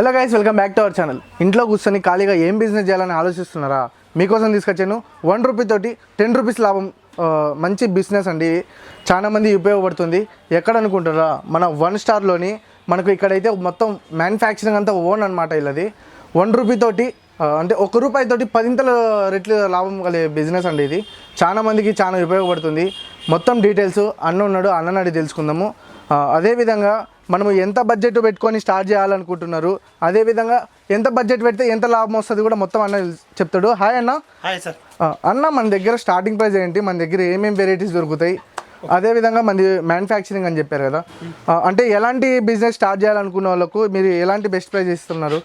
Hello guys welcome back to our channel ఇంట్లో కూర్చొని ఖాళీగా ఏం బిజినెస్ చేయాలని ఆలోచిస్తున్నారా? మీకోసం తీసుకొచ్చాను వన్ రూపీ తోటి టెన్ రూపీస్ లాభం మంచి బిజినెస్ అండి. చాలామంది ఉపయోగపడుతుంది. ఎక్కడ అనుకుంటారా మన వన్ స్టార్లోని మనకు ఇక్కడైతే మొత్తం మ్యానుఫ్యాక్చరింగ్ అంతా ఓన్ అనమాట ఇల్లది వన్ రూపీ తోటి అంటే ఒక రూపాయి తోటి పదింతల రెట్లు లాభం కలిగే బిజినెస్ అండి ఇది. చాలా మందికి చాలా ఉపయోగపడుతుంది. మొత్తం డీటెయిల్స్ అన్న ఉన్నాడు అన్ననాడి తెలుసుకుందాము. అదేవిధంగా మనము ఎంత బడ్జెట్ పెట్టుకొని స్టార్ట్ చేయాలనుకుంటున్నారు అదేవిధంగా ఎంత బడ్జెట్ పెడితే ఎంత లాభం వస్తుంది కూడా మొత్తం అన్న చెప్తాడు. హాయ్ అన్న. హాయ్ సార్ అన్న మన దగ్గర స్టార్టింగ్ ప్రైస్ ఏంటి? మన దగ్గర ఏమేమి వెరైటీస్ దొరుకుతాయి? అదేవిధంగా మనది మ్యానుఫ్యాక్చరింగ్ అని చెప్పారు కదా. అంటే ఎలాంటి బిజినెస్ స్టార్ట్ చేయాలనుకున్న వాళ్ళకు మీరు ఎలాంటి బెస్ట్ ప్రైస్ ఇస్తున్నారు?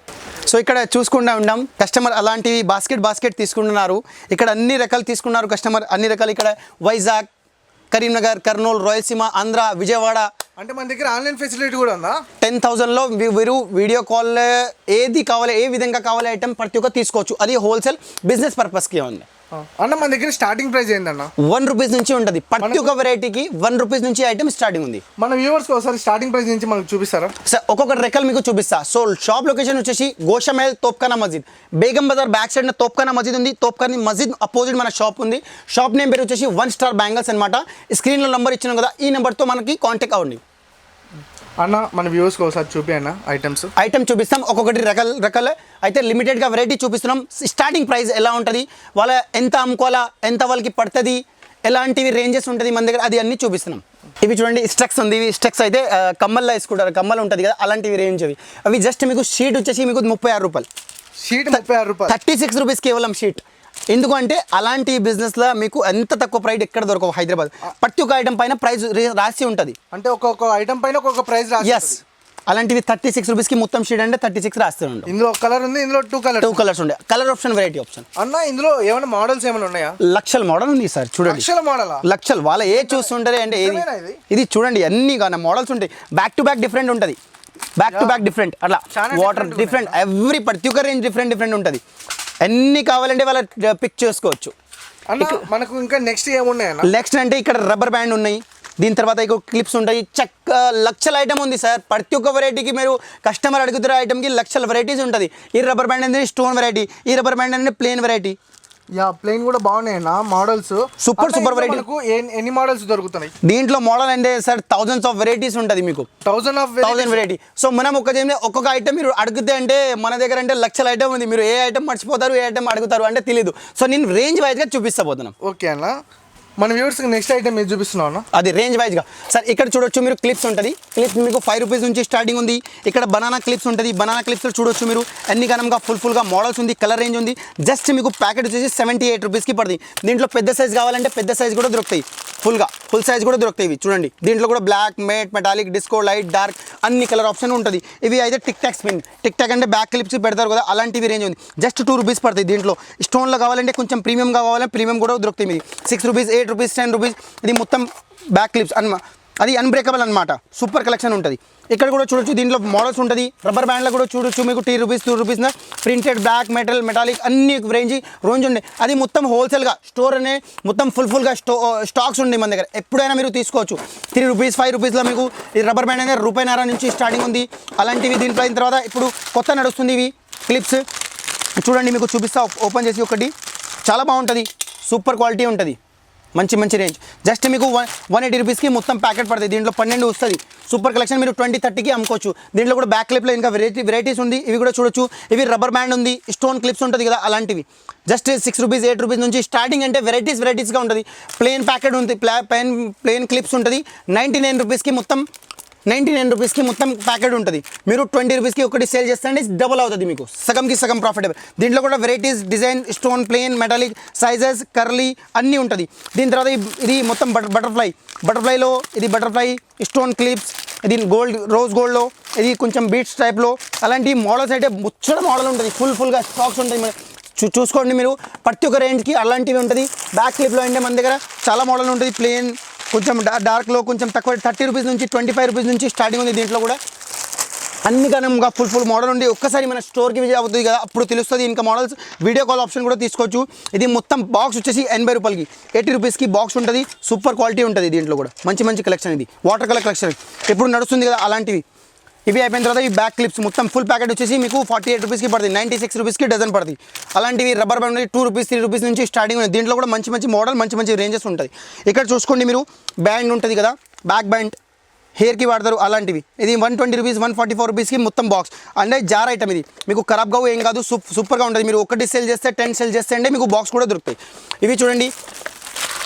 సో ఇక్కడ చూసుకుంటా ఉన్నాం కస్టమర్ అలాంటివి బాస్కెట్ బాస్కెట్ తీసుకుంటున్నారు. ఇక్కడ అన్ని రకాలు తీసుకున్నారు కస్టమర్ అన్ని రకాలు ఇక్కడ వైజాగ్ కరీంనగర్ కర్నూలు రాయలసీమ ఆంధ్ర విజయవాడ అంటే మన దగ్గర ఆన్లైన్ ఫెసిలిటీ కూడా ఉందా? టెన్ థౌజండ్లో మీరు వీడియో కాల్ ఏది కావాలి ఏ విధంగా కావాలి ఐటమ్ ప్రతి ఒక్క తీసుకోవచ్చు. అది హోల్సేల్ బిజినెస్ పర్పస్కి ఉంది. అన్న మన దగ్గర స్టార్టింగ్ ప్రైస్ ఏందన్న? వన్ రూపీస్ నుంచి ఉంటుంది. ప్రతి ఒక్క వెరైటీకి వన్ రూపీస్ నుంచి ఐటమ్ స్టార్టింగ్ ఉంది. మన వ్యూవర్స్కి ఒకసారి స్టార్టింగ్ ప్రైస్ నుంచి మనకు చూపిస్తారా? సార్ ఒక్కొక్క రెక్కలు మీకు చూపిస్తా. సో షాప్ లొకేషన్ వచ్చేసి గోషమేల్ తోప్ఖానా మస్జిద్ బేగం బజార్ బ్యాక్ సైడ్ తోప్ఖానా మస్జిద్ ఉంది. తోప్ఖానా మస్జిద్ అపోజిట్ మన షాప్ ఉంది. షాప్ నేమ్ పేరు వచ్చేసి వన్ స్టార్ బ్యాంగిల్స్ అనమాట స్క్రీన్లో నెంబర్ ఇచ్చినాం కదా ఈ నెంబర్తో మనకి కాంటాక్ట్ అవ్వండి. అన్న మన వ్యూవర్స్కి ఒకసారి చూపి అన్న ఐటమ్స్ ఐటమ్ చూపిస్తాం. ఒక్కొక్కటి రకాల రకాల. అయితే లిమిటెడ్గా వెరైటీ చూపిస్తున్నాం. స్టార్టింగ్ ప్రైస్ ఎలా ఉంటుంది? వాళ్ళ ఎంత అమ్ముకోవాలా? ఎంత వాళ్ళకి పడుతుంది? ఎలాంటివి రేంజెస్ ఉంటుంది మన దగ్గర? అది అన్ని చూపిస్తున్నాం. ఇవి చూడండి స్ట్రక్స్ ఉంది. ఇవి స్ట్రక్స్ అయితే కమ్మల్లో వేసుకుంటారు. కమ్మలు ఉంటుంది కదా అలాంటివి రేంజ్ అవి. అవి జస్ట్ మీకు షీట్ వచ్చేసి మీకు ముప్పై ఆరు రూపాయలు. షీట్ ముప్పై ఆరు రూపాయలు. థర్టీ సిక్స్ రూపీస్ కేవలం షీట్ ఎందుకంటే అలాంటి బిజినెస్లో మీకు ఎంత తక్కువ ప్రైస్ ఎక్కడ దొరకవు హైదరాబాద్. ప్రతి ఒక్క ఐటమ్ పైన ప్రైస్ రాసి ఉంటుంది. అంటే ఒక్కొక్క ఐటమ్ పైన ఒక్కొక్క ప్రైస్ రాసి ఎస్ అలాంటివి థర్టీ సిక్స్ రూపీస్కి మొత్తం షీట్ అంటే థర్టీ సిక్స్ రాస్తూ ఉంటుంది ఇందులో కలర్ ఉంది ఇందులో టూ కలర్ టూ కలర్స్ ఉండే. కలర్ ఆప్షన్ వెరైటీ ఆప్షన్ అన్న ఇందులో ఏమైనా మోడల్స్ ఏమైనా ఉన్నాయా? లక్షల మోడల్ ఉంది సార్ చూడండి. లక్షల మోడలా లక్షలు. వాళ్ళ ఏ చూస్తుంటారే అంటే ఏది? ఇది? చూడండి అన్ని కానీ మోడల్స్ ఉంటాయి. బ్యాక్ టు బ్యాక్ డిఫరెంట్ ఉంటుంది. బ్యాక్ టు బ్యాక్ డిఫరెంట్ అట్లా వాటర్ డిఫరెంట్ ఎవ్రీ ప్రతి ఒక్క రేంజ్ డిఫరెంట్ డిఫరెంట్ ఉంటుంది. ఎన్ని కావాలంటే వాళ్ళ పిక్ చేసుకోవచ్చు. మనకు ఇంకా నెక్స్ట్ ఏమున్నాయన్న నెక్స్ట్ అంటే ఇక్కడ రబ్బర్ బ్యాండ్ ఉన్నాయి. దీని తర్వాత ఇక క్లిప్స్ ఉంటాయి. చక్క లక్షల ఐటమ్ ఉంది సార్. ప్రతి ఒక్క వెరైటీకి మీరు కస్టమర్ అడుగుతున్న ఐటమ్కి లక్షల వెరైటీస్ ఉంటుంది. ఈ రబ్బర్ బ్యాండ్ అనేది స్టోన్ వెరైటీ ఈ రబ్బర్ బ్యాండ్ అనేది ప్లేన్ వెరైటీ యా ప్లెయిన్ కూడా బాగున్నాయన్న మోడల్స్ variety. మనకు ఎన్- ఎన్ని మోడల్స్ దొరుకుతున్నాయి? దీంట్లో మోడల్ అంటే సార్ థౌజండ్స్ ఆఫ్ వెరైటీస్ ఉంటుంది మీకు. Thousand of thousand variety so మనం ఒక ఒక్కొక్క ఐటమ్ మీరు అడిగితే అంటే మన దగ్గర అంటే లక్షల ఐటమ్ ఉంది. మీరు ఏ ఐటమ్ మర్చిపోతారు ఏ ఐటమ్ అడుగుతారు అంటే తెలియదు సో నేను రేంజ్ వైజ్గా చూపిస్తా పోతున్నాం. ఓకే అన్న. మన వ్యూవర్స్ నెక్స్ట్ ఐటమ్ మీరు చూపిస్తున్నాను అది రేంజ్ వైజ్గా సార్ ఇక్కడ చూడొచ్చు మీరు క్లిప్స్ ఉంటుంది. క్లిప్స్ మీకు ఫైవ్ రూపీస్ నుంచి స్టార్టింగ్ ఉంది. ఇక్కడ బనానా క్లిప్స్ ఉంటుంది. బనానా క్లిప్స్ చూడొచ్చు మీరు. అన్ని గనంగా ఫుల్ ఫుల్గా మోడల్స్ ఉంది కలర్ రేంజ్ ఉంది. జస్ట్ మీకు ప్యాకెట్ వచ్చేసి సెవెంటీ ఎయిట్ రూపీస్కి పడుతుంది. దీంట్లో పెద్ద సైజ్ కావాలంటే పెద్ద సైజ్ కూడా దొరుకుతాయి. ఫుల్గా ఫుల్ సైజ్ కూడా దొరుకుతాయి ఇవి. చూడండి దీంట్లో కూడా black matte metallic disco light dark అన్ని కలర్ ఆప్షన్ ఉంటుంది. ఇవి అయితే tic tac spin. Tic tac అంటే బ్యాక్ క్లిప్స్ పెడతారు కదా అలాంటివి రేంజ్ ఉంది. జస్ట్ టూ రూపీస్ పడతాయి దీంట్లో. స్టోన్లో కావాలంటే కొంచెం ప్రీమియంగా కావాలంటే ప్రీమియం కూడా దొరుకుతాయి మీది six rupees eight rupees ten rupees ఇది మొత్తం బ్యాక్ క్లిప్స్ అన్ అది అన్బ్రేకబుల్ అనమాట. సూపర్ కలెక్షన్ ఉంటుంది. ఇక్కడ కూడా చూడొచ్చు దీంట్లో మోడల్స్ ఉంటుంది. రబ్బర్ బ్యాండ్లో కూడా చూడొచ్చు మీకు tea rupees two rupees printed black metal metallic అన్ని రేంజ్ రేంజ్ ఉండే. అది మొత్తం హోల్సేల్గా స్టోర్ అనే మొత్తం ఫుల్ ఫుల్గా స్టో స్టాక్స్ ఉండే మన దగ్గర. ఎప్పుడైనా మీరు తీసుకోవచ్చు. త్రీ రూపీస్ ఫైవ్ రూపీస్లో మీకు ఈ రబ్బర్ బ్యాండ్ అనేది రూపాయిన్నర నుంచి స్టార్టింగ్ ఉంది. అలాంటివి దీంట్లో అయిన తర్వాత ఇప్పుడు కొత్త నడుస్తుంది ఇవి క్లిప్స్ చూడండి మీకు చూపిస్తా ఓపెన్ చేసి ఒకటి. చాలా బాగుంటుంది. సూపర్ క్వాలిటీ ఉంటుంది. మంచి మంచి రేంజ్ జస్ట్ మీకు వన్ వన్ ఎయిటీ రూపీస్కి మొత్తం ప్యాకెట్ పడుతుంది. దీంట్లో పన్నెండు వస్తుంది. సూపర్ కలెక్షన్ మీరు ట్వంటీ థర్టీకి అమ్ముకోవచ్చు. దీంట్లో కూడా బ్యాక్ క్లిప్లో ఇంకా వెరైటీ వెరైటీస్ ఉంది. ఇవి కూడా చూడొచ్చు. ఇవి రబ్బర్ బ్యాండ్ ఉంది. స్టోన్ క్లిప్స్ ఉంటుంది కదా అలాంటివి. Just six rupees eight rupees నుంచి స్టార్టింగ్ అంటే వెరైటీస్ వెరైటీస్గా ఉంటుంది. ప్లేన్ ప్యాకెట్ ఉంది ప్లా ప్లెయిన్ ప్లేన్ క్లిప్స్ ఉంటుంది. నైంటీ నైన్ రూపీస్కి మొత్తం నైంటీ నైన్ రూపీస్కి మొత్తం ప్యాకెట్ ఉంటుంది. మీరు ట్వంటీ రూపీస్కి ఒకటి సేల్ చేస్తే డబుల్ అవుతుంది మీకు. సగంకి సగం ప్రాఫిటబుల్ దీంట్లో కూడా varieties design stone plain metallic sizes curly అన్నీ ఉంటుంది. దీని తర్వాత ఇది మొత్తం బటర్ బటర్ఫ్లై బటర్ఫ్లైలో ఇది బటర్ఫ్లై స్టోన్ క్లిప్స్ ఇది గోల్డ్ రోజ్ గోల్డ్లో ఇది కొంచెం బీట్స్ టైప్లో అలాంటి మోడల్స్ అయితే ముచ్చట మోడల్ ఉంటుంది. ఫుల్ ఫుల్గా స్టాక్స్ ఉంటాయి చూ చూసుకోండి మీరు. ప్రతి ఒక్క రేంజ్కి అలాంటివి ఉంటుంది. బ్యాక్ క్లిప్లో అంటే మన దగ్గర చాలా మోడల్ ఉంటుంది. ప్లేన్ కొంచెం డార్క్లో కొంచెం తక్కువ థర్టీ రూపీస్ నుంచి ట్వంటీ ఫైవ్ రూపీస్ నుంచి స్టార్టింగ్ ఉంది దీంట్లో కూడా. అన్ని గనంగా ఫుల్ ఫుల్ మోడల్ ఉండి ఒక్కసారి మన స్టోర్కి విజయ్ అవుతుంది కదా అప్పుడు తెలుస్తుంది ఇంకా మోడల్స్ వీడియో కాల్ ఆప్షన్ కూడా తీసుకోవచ్చు. ఇది మొత్తం బాక్స్ వచ్చేసి ఎనభై రూపాయలకి. ఎయిటీ రూపీస్కి బాక్స్ ఉంటుంది. సూపర్ క్వాలిటీ ఉంటుంది దీంట్లో కూడా. మంచి మంచి కలెక్షన్ ఇది. వాటర్ కలర్ కలెక్షన్ ఇప్పుడు నడుస్తుంది కదా అలాంటివి. ఇవి అయిపోయిన తర్వాత ఈ బ్యాక్ క్లిప్స్ మొత్తం ఫుల్ ప్యాకెట్ వచ్చేసి మీకు ఫార్టీ ఎయిట్ రూపీస్కి పడుతుంది నైంటీ సిక్స్ రూపీస్కి డజన్ పడుతుంది. అలాంటివి rubber band two rupees three rupees నుంచి స్టార్టింగ్ ఉంది దీంట్లో కూడా మంచి మంచి మోడల్ మంచి మంచి రేంజెస్ ఉంటుంది ఇక్కడ చూసుకోండి మీరు బ్యాండ్ ఉంటుంది కదా బ్యాక్ బ్యాండ్ హెయిర్కి వాడతారు అలాంటివి. ఇది one twenty rupees one forty four రూపీస్కి మొత్తం బాక్స్ అంటే జార్ ఐటమ్ ఇది. మీకు ఖరాబ్గా ఏం కాదు సూప్ సూపర్గా ఉంటుంది. మీరు ఒకటి సెల్ చేస్తే టెన్ సెల్ చేస్తే అంటే మీకు బాక్స్ కూడా దొరుకుతాయి. ఇవి చూడండి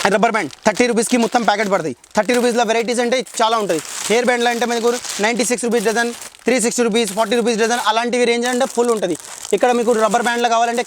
రబ్బర్ బ్యాండ్ థర్టీ రూపీస్కి మొత్తం ప్యాకెట్ పడతాయి. థర్టీ రూపీస్లో వెరైటీస్ అంటే చాలా ఉంటుంది హెయిర్ బ్యాండ్లో అంటే మీకు ninety six rupees dozen three sixty rupees forty rupees dozen అలాంటివి రేంజ్ అంటే ఫుల్ ఉంటుంది. ఇక్కడ మీకు రబ్బర్ బ్యాండ్లో కావాలంటే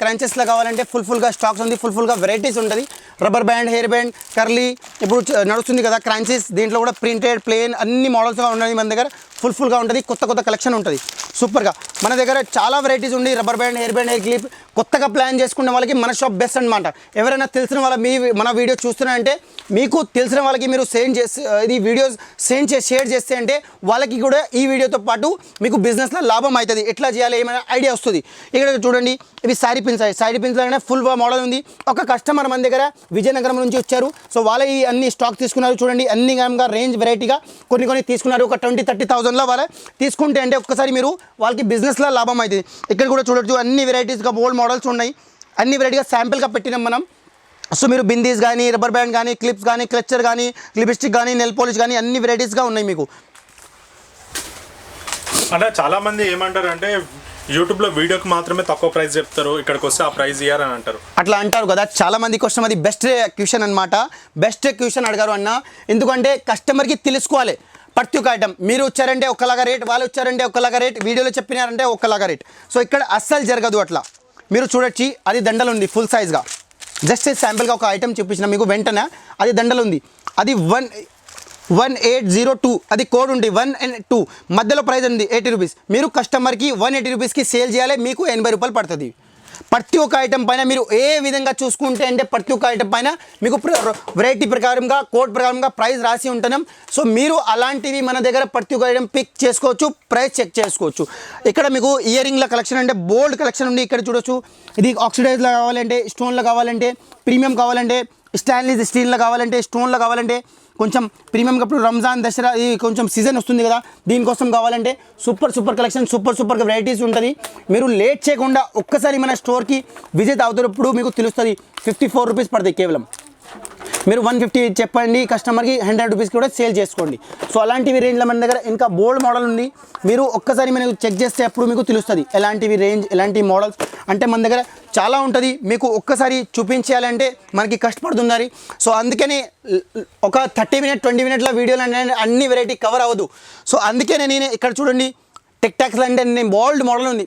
క్రంచెస్లో కావాలంటే ఫుల్ ఫుల్గా స్టాక్స్ ఉంది ఫుల్ ఫుల్గా వెరైటీస్ ఉంటుంది. Rubber band hair band curly ఇప్పుడు నడుస్తుంది కదా క్రాంచెస్ దీంట్లో కూడా ప్రింటెడ్ ప్లేన్ అన్ని మోడల్స్గా ఉన్నాయి మన దగ్గర. ఫుల్ ఫుల్గా ఉంటుంది. కొత్త కొత్త కలెక్షన్ ఉంటుంది. సూపర్గా మన దగ్గర చాలా వెరైటీస్ ఉంది rubber band hair band hair clip కొత్తగా ప్లాన్ చేసుకునే వాళ్ళకి మన షాప్ బెస్ట్ అనమాట ఎవరైనా తెలిసిన వాళ్ళ మీ మన వీడియో చూస్తున్నారంటే మీకు తెలిసిన వాళ్ళకి మీరు సెండ్ చేసి ఇది వీడియోస్ సెండ్ చేసి షేర్ చేస్తే అంటే వాళ్ళకి కూడా ఈ వీడియోతో పాటు మీకు బిజినెస్లో లాభం అవుతుంది ఎట్లా చేయాలి? ఏమైనా ఐడియా వస్తుంది. ఇక్కడ చూడండి. ఇవి శారీ పిన్స్ శారీ పిన్స్ అయినా ఫుల్ మోడల్ ఉంది. ఒక కస్టమర్ మన దగ్గర విజయనగరం నుంచి వచ్చారు. సో వాళ్ళ ఈ అన్ని స్టాక్ తీసుకున్నారు. చూడండి అన్ని గనంగా రేంజ్ వెరైటీగా కొన్ని కొన్ని తీసుకున్నారు. ఒక ట్వంటీ థర్టీ థౌసండ్లో వాళ్ళ తీసుకుంటే అంటే ఒక్కసారి మీరు వాళ్ళకి బిజినెస్లో లాభం అవుతుంది ఇక్కడ కూడా చూడొచ్చు అన్ని వెరైటీస్గా ఓల్డ్ మోడల్స్ ఉన్నాయి. అన్ని వెరైటీగా శాంపిల్గా పెట్టినాం మనం. సో మీరు బిందీస్ కానీ రబ్బర్ బ్యాండ్ కానీ క్లిప్స్ కానీ క్లచర్ కానీ లిప్స్టిక్ కానీ నెల్ పాలిష్ కానీ అన్ని వెరైటీస్గా ఉన్నాయి మీకు. అంటే చాలామంది ఏమంటారు అంటే యూట్యూబ్లో వీడియోకి మాత్రమే తక్కువ ప్రైస్ చెప్తారు ఇక్కడికి వస్తే ఆ ప్రైస్ ఇయ్యారని అంటారు. అట్లా అంటారు కదా చాలా మంది క్వశ్చన్ అది బెస్ట్ క్యూషన్ అనమాట బెస్ట్ క్యూషన్ అడగారు అన్న. ఎందుకంటే కస్టమర్కి తెలుసుకోవాలి. ప్రతి ఒక్క ఐటమ్ మీరు వచ్చారంటే ఒకలాగా రేట్ వాళ్ళు వచ్చారంటే ఒకలాగా రేట్ వీడియోలో చెప్పినారంటే ఒకలాగా రేట్ సో ఇక్కడ అస్సలు జరగదు అట్లా. మీరు చూడొచ్చి అది దండలు ఉంది ఫుల్ సైజ్గా జస్ట్ శాంపిల్గా ఒక ఐటమ్ చూపించిన మీకు వెంటనే అది దండలు ఉంది అది one one eight zero two. అది కోడ్ ఉంది వన్ అండ్ టూ. మధ్యలో ప్రైస్ ఉంది ఎయిటీ రూపీస్ మీరు కస్టమర్కి వన్ ఎయిటీ రూపీస్కి సేల్ చేయాలి మీకు ఎనభై రూపాయలు పడుతుంది. ప్రతి ఒక్క ఐటమ్ పైన మీరు ఏ విధంగా చూసుకుంటే అంటే ప్రతి ఒక్క ఐటమ్ పైన మీకు వెరైటీ ప్రకారంగా కోడ్ ప్రకారంగా ప్రైస్ రాసి ఉంటున్నాం సో మీరు అలాంటివి మన దగ్గర ప్రతి ఒక్క ఐటమ్ పిక్ చేసుకోవచ్చు ప్రైస్ చెక్ చేసుకోవచ్చు. ఇక్కడ మీకు ఇయరింగ్ల కలెక్షన్ అంటే బోల్డ్ కలెక్షన్ ఉంది ఇక్కడ చూడొచ్చు. ఇది ఆక్సిడైజ్లో కావాలంటే స్టోన్లో కావాలంటే ప్రీమియం కావాలంటే స్టాన్లీస్ స్టీల్లో కావాలంటే స్టోన్లో కావాలంటే కొంచెం ప్రీమియం కప్పుడు రంజాన్ దసరా ఇది కొంచెం సీజన్ వస్తుంది కదా దీనికోసం కావాలంటే super super collection super super varieties ఉంటుంది. మీరు లేట్ చేయకుండా ఒక్కసారి మన స్టోర్కి విజిట్ అవుతున్నప్పుడు మీకు తెలుస్తుంది ఫిఫ్టీ ఫోర్ రూపీస్ పడతాయి కేవలం. మీరు వన్ ఫిఫ్టీ చెప్పండి కస్టమర్కి హండ్రెడ్ రూపీస్కి కూడా సేల్ చేసుకోండి. సో అలాంటివి రేంజ్లో మన దగ్గర ఇంకా బోల్డ్ మోడల్ ఉంది. మీరు ఒక్కసారి మనకు చెక్ చేస్తే అప్పుడు మీకు తెలుస్తుంది. ఎలాంటివి రేంజ్ ఎలాంటి మోడల్స్? అంటే మన దగ్గర చాలా ఉంటుంది. మీకు ఒక్కసారి చూపించాలంటే మనకి కష్టపడుతున్నారు సో అందుకని ఒక థర్టీ మినిట్ ట్వంటీ మినిట్ల వీడియోలు అన్ని వెరైటీ కవర్ అవ్వదు. సో అందుకనే నేను ఇక్కడ చూడండి టెక్ టాక్స్ అంటే నేను బోల్డ్ మోడల్ ఉంది.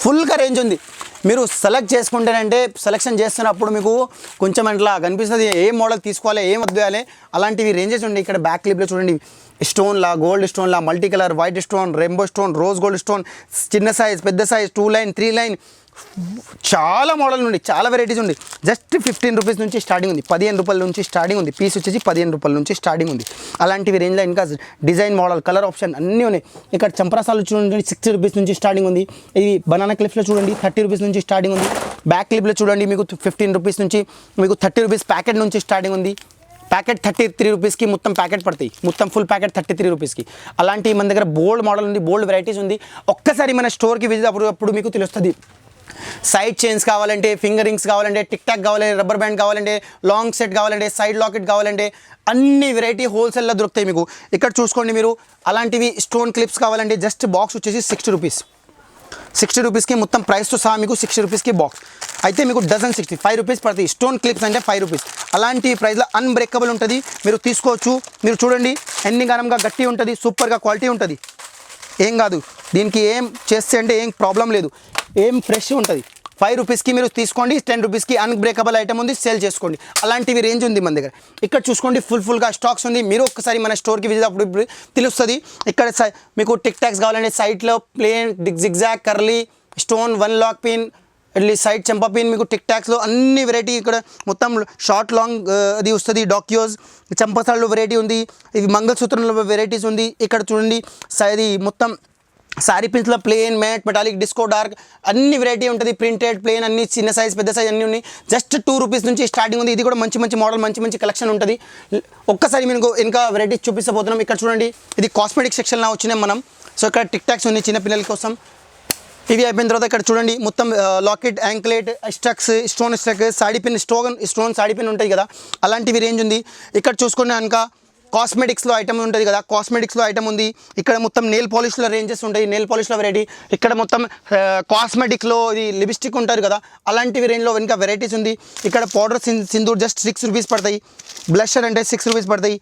ఫుల్గా రేంజ్ ఉంది. మీరు సెలెక్ట్ చేసుకుంటేనంటే సెలెక్షన్ చేస్తున్నప్పుడు మీకు కొంచెం అట్లా కనిపిస్తుంది. ఏ మోడల్ తీసుకోవాలి ఏం వద్దేయాలి అలాంటివి రేంజెస్ ఉండే ఇక్కడ బ్యాక్ క్లిప్లో చూడండి. స్టోన్లా gold స్టోన్లా multi colour white stone rainbow stone rose gold stone చిన్న సైజ్ పెద్ద size two line three line చాలా మోడల్ ఉంది చాలా వెరైటీస్ ఉంది జస్ట్ ఫిఫ్టీన్ రూపీస్ నుంచి స్టార్టింగ్ ఉంది పదిహేను రూపాయల నుంచి స్టార్టింగ్ ఉంది. పీస్ వచ్చేసి పదిహేను రూపాయల నుంచి స్టార్టింగ్ ఉంది. అలాంటివి రేంజ్లో ఇంకా డిజైన్ మోడల్ కలర్ ఆప్షన్ అన్నీ ఉన్నాయి. ఇక్కడ చంపరాసాలు చూడండి సిక్స్టీ రూపీస్ నుంచి స్టార్టింగ్ ఉంది. ఇది బనానా క్లిప్స్లో చూడండి థర్టీ రూపీస్ నుంచి స్టార్టింగ్ ఉంది. బ్యాక్ క్లిప్లో చూడండి మీకు ఫిఫ్టీన్ రూపీస్ నుంచి మీకు థర్టీ రూపీస్ ప్యాకెట్ నుంచి స్టార్టింగ్ ఉంది. ప్యాకెట్ థర్టీ త్రీ రూపీస్కి మొత్తం ప్యాకెట్ పడతాయి. మొత్తం ఫుల్ ప్యాకెట్ థర్టీ త్రీ రూపీస్కి అలాంటి మన దగ్గర బోల్డ్ మోడల్ ఉంది బోల్డ్ వెరైటీస్ ఉంది. ఒక్కసారి మన స్టోర్కి విజిట్ అప్పుడు అప్పుడు మీకు తెలుస్తుంది. సైడ్ చైన్స్ కావాలంటే ఫింగర్ రింగ్స్ కావాలంటే టిక్ టాక్ కావాలంటే రబ్బర్ బ్యాండ్ కావాలంటే లాంగ్ సెట్ కావాలంటే సైడ్ లాకెట్ కావాలంటే అన్ని వెరైటీ హోల్సేల్లో దొరుకుతాయి మీకు. ఇక్కడ చూసుకోండి మీరు. అలాంటివి స్టోన్ క్లిప్స్ కావాలంటే జస్ట్ బాక్స్ వచ్చేసి సిక్స్టీ రూపీస్ సిక్స్టీ రూపీస్కి మొత్తం ప్రైస్తో సహా మీకు సిక్స్టీ రూపీస్కి బాక్స్ అయితే మీకు డజన్ సిక్స్టీ ఫైవ్ రూపీస్ పడుతుంది స్టోన్ క్లిప్స్ అంటే ఫైవ్ రూపీస్ అలాంటి ప్రైస్లో అన్బ్రేకబుల్ ఉంటుంది. మీరు తీసుకోవచ్చు. మీరు చూడండి. ఎన్ని గనంగా గట్టి ఉంటుంది. సూపర్గా క్వాలిటీ ఉంటుంది. ఏం కాదు. దీనికి ఏం చేస్తే అంటే ఏం ప్రాబ్లం లేదు. ఏం ఫ్రెష్ ఉంటుంది. ఫైవ్ రూపీస్కి మీరు తీసుకోండి టెన్ రూపీస్కి అన్బ్రేకబుల్ ఐటమ్ ఉంది సేల్ చేసుకోండి. అలాంటివి రేంజ్ ఉంది మన దగ్గర. ఇక్కడ చూసుకోండి ఫుల్ ఫుల్గా స్టాక్స్ ఉంది. మీరు ఒక్కసారి మన స్టోర్కి విజిట్ అప్పుడు తెలుస్తుంది. ఇక్కడ సై- మీకు టిక్ టాక్స్ కావాలంటే సైట్లో plain zigzag curly stone one lock pin Atlee side చెంపపీన్ పిన్ మీకు టిక్ టాక్స్లో అన్ని వెరైటీ ఇక్కడ మొత్తం షార్ట్ లాంగ్ అది వస్తుంది డాక్యూస్ చెంపసాళ్ళు వెరైటీ ఉంది ఇవి మంగళసూత్రంలో వెరైటీస్ ఉంది ఇక్కడ చూడండి స- ఇది మొత్తం sari పిన్స్లో plain matte metallic disco dark అన్ని వెరైటీ ఉంటుంది ప్రింటెడ్ ప్లేన్ అన్ని చిన్న సైజ్ పెద్ద సైజ్ అన్నీ ఉన్నాయి జస్ట్ టూ రూపీస్ నుంచి స్టార్టింగ్ ఉంది ఇది కూడా మంచి మంచి మోడల్ మంచి మంచి కలెక్షన్ ఉంటుంది. ఒక్కసారి మీకు ఇంకా వెరైటీస్ చూపిస్తబోతున్నాం ఇక్కడ చూడండి ఇది కాస్మెటిక్ సెక్షన్లో వచ్చినాం మనం సో ఇక్కడ టిక్ టాక్స్ ఉన్నాయి చిన్నపిల్లల కోసం ఇవి అయిపోయిన తర్వాత ఇక్కడ చూడండి మొత్తం locket anklet studs stone stud sari pin stone stone sari pin ఉంటాయి కదా అలాంటివి రేంజ్ ఉంది. ఇక్కడ చూసుకునే కనుక కాస్మెటిక్స్లో ఐటమ్ ఉంటుంది కదా కాస్మెటిక్స్లో ఐటమ్ ఉంది. ఇక్కడ మొత్తం నెయిల్ పాలిష్లో రేంజెస్ ఉంటాయి నెయిల్ పాలిష్లో వెరైటీ ఇక్కడ మొత్తం కాస్మెటిక్లో ఇది లిప్స్టిక్ ఉంటారు కదా అలాంటివి రేంజ్లో వెనుక వెరైటీస్ ఉంది. ఇక్కడ powder sindoor just six rupees పడతాయి. బ్లషర్ అంటే సిక్స్ రూపీస్ పడతాయి.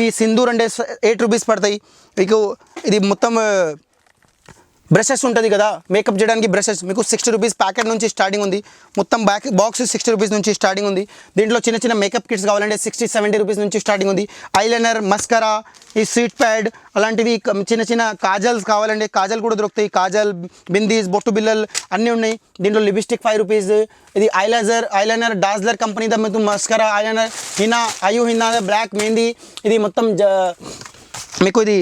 ఈ సింధూర్ అంటే ఎయిట్ రూపీస్ పడతాయి. మీకు ఇది మొత్తం బ్రషెస్ ఉంటుంది కదా మేకప్ చేయడానికి బ్రషెస్ మీకు సిక్స్టీ రూపీస్ ప్యాకెట్ నుంచి స్టార్టింగ్ ఉంది. మొత్తం బ్యాక్ బాక్స్ సిక్స్టీ రూపీస్ నుంచి స్టార్టింగ్ ఉంది. దీంట్లో చిన్న చిన్న మేకప్ కిట్స్ కావాలంటే సిక్స్టీ సెవెంటీ రూపీస్ నుంచి స్టార్టింగ్ ఉంది. ఐలైనర్ మస్కరా ఈ స్వీట్ ప్యాడ్ అలాంటివి చిన్న చిన్న కాజల్స్ కావాలంటే కాజల్ కూడా దొరుకుతాయి. కాజల్ బిందీస్ బొట్టు బిల్లలు అన్నీ ఉన్నాయి. దీంట్లో లిప్స్టిక్ ఫైవ్ రూపీస్ ఇది ఐలైజర్ ఐలైనర్ డాజ్లర్ కంపెనీ దా మీకు మస్కరా ఐలైనర్ హినా అయు హినా బ్లాక్ మెహందీ ఇది మొత్తం జ- మీకు ఇది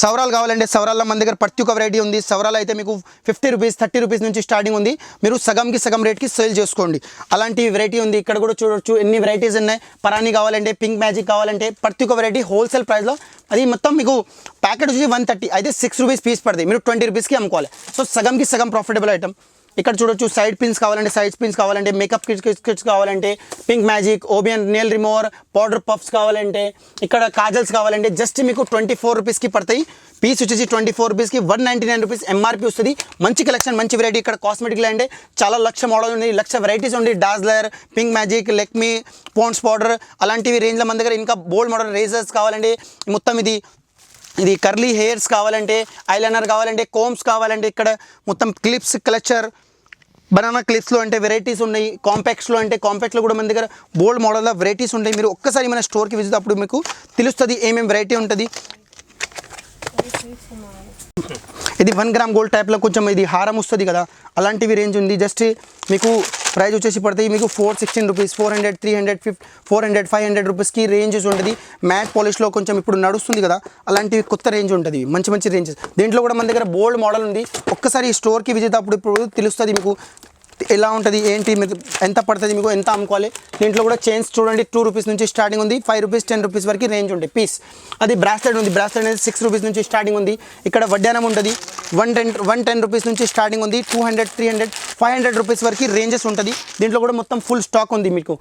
సవరాలు కావాలంటే సవరాల్లో మన దగ్గర ప్రతి ఒక్క వెరైటీ ఉంది. సవరాలు అయితే మీకు ఫిఫ్టీ రూపీస్ థర్టీ రూపీస్ నుంచి స్టార్టింగ్ ఉంది. మీరు సగంకి సగం రేట్కి సేల్ చేసుకోండి. అలాంటి వెరైటీ ఉంది. ఇక్కడ కూడా చూడొచ్చు ఎన్ని వెరైటీస్ ఉన్నాయి. పరాని కావాలంటే పింక్ మ్యాజిక్ కావాలంటే ప్రతి ఒక్క వెరైటీ హోల్సేల్ ప్రైస్లో అది మొత్తం మీకు ప్యాకెట్ వచ్చి వన్ థర్టీ అయితే సిక్స్ రూపీస్ పీస్ పడుతుంది మీరు ట్వంటీ రూపీస్కి అమ్ముకోవాలి. సో సగంకి సగం ప్రాఫిటబుల్ ఐటమ్ ఇక్కడ చూడొచ్చు సైడ్ పిన్స్ కావాలంటే సైడ్ పిన్స్ కావాలంటే మేకప్ కిట్స్ కిట్స్ కిట్స్ కావాలంటే పింక్ మ్యాజిక్ ఓబియన్ నేల్ రిమూవర్ పౌడర్ పఫ్స్ కావాలంటే ఇక్కడ కాజల్స్ కావాలంటే జస్ట్ మీకు ట్వంటీ ఫోర్ రూపీస్కి పడతాయి. పీస్ వచ్చేసి ట్వంటీ ఫోర్ రూపీస్కి one ninety nine rupees MRP వస్తుంది. మంచి కలెక్షన్ మంచి వెరైటీ ఇక్కడ కాస్మెటిక్లో అంటే చాలా లక్ష మోడల్ ఉంది లక్ష వెరైటీస్ ఉంది Dazzler pink magic Lakme Pond's powder అలాంటివి రేంజ్లో మన దగ్గర ఇంకా బోల్డ్ మోడల్ రేజర్స్ కావాలండి. మొత్తం ఇది ఇది కర్లీ హెయిర్స్ కావాలంటే ఐలైనర్ కావాలంటే కోమ్స్ కావాలంటే ఇక్కడ మొత్తం క్లిప్స్ క్లచర్ బనానా క్లిప్స్లో అంటే వెరైటీస్ ఉన్నాయి కాంపాక్ట్స్లో అంటే కాంపాక్ట్లో కూడా మన దగ్గర బోల్డ్ మోడల్లో వెరైటీస్ ఉంటాయి. మీరు ఒక్కసారి మన స్టోర్కి విజిట్ అప్పుడు మీకు తెలుస్తుంది ఏమేమి వెరైటీ ఉంటుంది. ఇది వన్ గ్రామ్ గోల్డ్ టైప్లో కొంచెం ఇది హారం వస్తుంది కదా అలాంటివి రేంజ్ ఉంది. జస్ట్ మీకు ప్రైస్ వచ్చేసి పడతాయి మీకు four sixteen rupees four hundred three hundred fifty four hundred five hundred రూపీస్కి రేంజెస్ ఉంటుంది. మ్యాట్ పాలిష్లో కొంచెం ఇప్పుడు నడుస్తుంది కదా అలాంటివి కొత్త రేంజ్ ఉంటుంది. మంచి మంచి రేంజెస్ దీంట్లో కూడా మన దగ్గర బోల్డ్ మోడల్ ఉంది. ఒక్కసారి ఈ స్టోర్కి విజిట్ అప్పుడు ఇప్పుడు తెలుస్తుంది మీకు. ఎలా ఉంటుంది ఏంటి మీకు ఎంత పడుతుంది మీకు ఎంత అమ్ముకోవాలి? దీంట్లో కూడా చైన్స్ చూడండి టూ రూపీస్ నుంచి స్టార్టింగ్ ఉంది ఫైవ్ రూపీస్ టెన్ రూపీస్ వరకు రేంజ్ ఉంది పీస్ అది బ్రాస్లెట్ ఉంది బ్రాస్లెట్ అనేది సిక్స్ రూపీస్ నుంచి స్టార్టింగ్ ఉంది. ఇక్కడ వడ్డానం ఉంటుంది one ten one ten rupees నుంచి స్టార్టింగ్ ఉంది two hundred three hundred five hundred rupees వరకు రేంజెస్ ఉంటుంది. దీంట్లో కూడా మొత్తం ఫుల్ స్టాక్ ఉంది మీకు.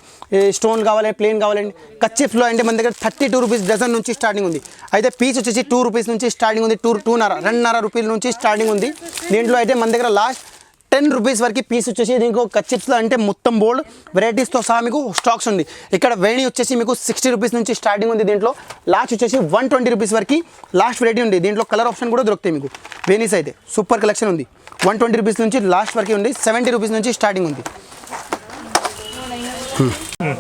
స్టోన్ కావాలి ప్లేన్ కావాలండి కచ్చిఫ్లో అంటే మన దగ్గర థర్టీ టూ రూపీస్ డజన్ నుంచి స్టార్టింగ్ ఉంది. అయితే పీస్ వచ్చేసి టూ రూపీస్ నుంచి స్టార్టింగ్ ఉంది టూ టూన్నర రెండున్నర రూపీల నుంచి స్టార్టింగ్ ఉంది. దీంట్లో అయితే మన దగ్గర లాస్ట్ టెన్ రూపీస్ వరకు పీస్ వచ్చేసి దీనికి కచ్చిప్స్లో అంటే మొత్తం బోల్డ్ వెరైటీస్తో సహా మీకు స్టాక్స్ ఉంది. ఇక్కడ వేణి వచ్చేసి మీకు సిక్స్టీ రూపీస్ నుంచి స్టార్టింగ్ ఉంది దీంట్లో. లాస్ట్ వచ్చేసి వన్ ట్వంటీ రూపీస్ వరకు లాస్ట్ వెరైటీ ఉంది. దీంట్లో కలర్ ఆప్షన్ కూడా దొరుకుతాయి మీకు. వేణీస్ అయితే సూపర్ కలెక్షన్ ఉంది. వన్ ట్వంటీ రూపీస్ నుంచి లాస్ట్ వరకు ఉంది. సెవెంటీ రూపీస్ నుంచి స్టార్టింగ్ ఉంది. Hmm.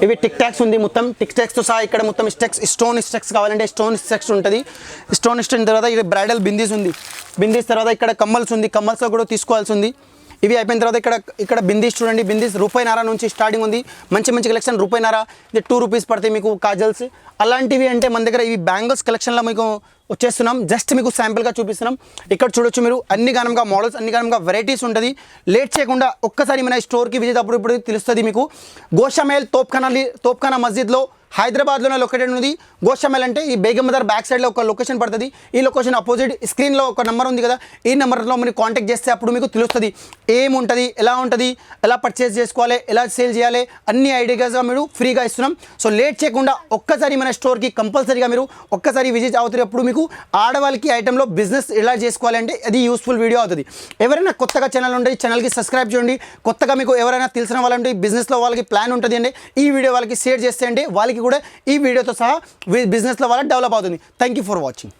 ఇవి టిక్ టాక్స్ ఉంది మొత్తం. టిక్ టాక్స్తో సహా ఇక్కడ మొత్తం స్టెక్స్ స్టోన్ స్టెక్స్ కావాలంటే స్టోన్ స్టెక్స్ ఉంటుంది. స్టోన్ స్టెక్ తర్వాత ఇక్కడ బ్రైడల్ బిందీస్ ఉంది. బిందీస్ తర్వాత ఇక్కడ కమ్మల్స్ ఉంది. కమ్మల్స్లో కూడా తీసుకోవాల్సి ఉంది. ఇవి అయిపోయిన తర్వాత ఇక్కడ ఇక్కడ బిందీస్ చూడండి బిందీస్ రూపాయినార నుంచి స్టార్టింగ్ ఉంది. మంచి మంచి కలెక్షన్ రూపాయినార? ఇది టూ రూపీస్ పడతాయి మీకు కాజల్స్. అలాంటివి అంటే మన దగ్గర ఇవి బ్యాంగిల్స్ కలెక్షన్లో మీకు వచ్చేస్తున్నాం. జస్ట్ మీకు శాంపుల్గా చూపిస్తున్నాం. ఇక్కడ చూడొచ్చు మీరు అన్ని గానంగా మోడల్స్ అన్ని గానంగా వెరైటీస్ ఉంటుంది. లేట్ చేయకుండా ఒక్కసారి మన స్టోర్కి విజిట్ అప్పుడు ఇప్పుడు తెలుస్తుంది మీకు. గోషమేల్ తోప్ఖానా తోప్ఖానా మస్జిద్లో హైదరాబాద్లోనే లొకేటెడ్ ఉంది. గోషమేల్ అంటే ఈ బేగంబజార్ బ్యాక్ సైడ్లో ఒక లొకేషన్ పడుతుంది. ఈ లొకేషన్ అపోజిట్ స్క్రీన్లో ఒక నెంబర్ ఉంది కదా. ఈ నెంబర్లో మీరు కాంటాక్ట్ చేస్తే అప్పుడు మీకు తెలుస్తుంది ఏముంటుంది ఎలా ఉంటుంది ఎలా పర్చేస్ చేసుకోవాలి ఎలా సేల్ చేయాలి అన్ని ఐడియాస్గా మీరు ఫ్రీగా ఇస్తున్నాం. సో లేట్ చేయకుండా ఒక్కసారి మన స్టోర్కి కంపల్సరీగా మీరు ఒక్కసారి విజిట్ అవుతున్నప్పుడు మీకు ఆడవాళ్ళకి ఐటెంలో బిజినెస్ ఎలా చేసుకోవాలంటే అది యూస్ఫుల్ వీడియో అవుతుంది. ఎవరైనా కొత్తగా ఛానల్ ఉంటే ఛానల్కి సబ్స్క్రైబ్ చేయండి. కొత్తగా మీకు ఎవరైనా తెలిసిన వాళ్ళంటే బిజినెస్లో వాళ్ళకి ప్లాన్ ఉంటుంది అండి ఈ వీడియో వాళ్ళకి షేర్ చేస్తే అండి వాళ్ళకి కూడా ఈ వీడియోతో సహా బిజినెస్లో వాళ్ళకి డెవలప్ అవుతుంది. Thank you for watching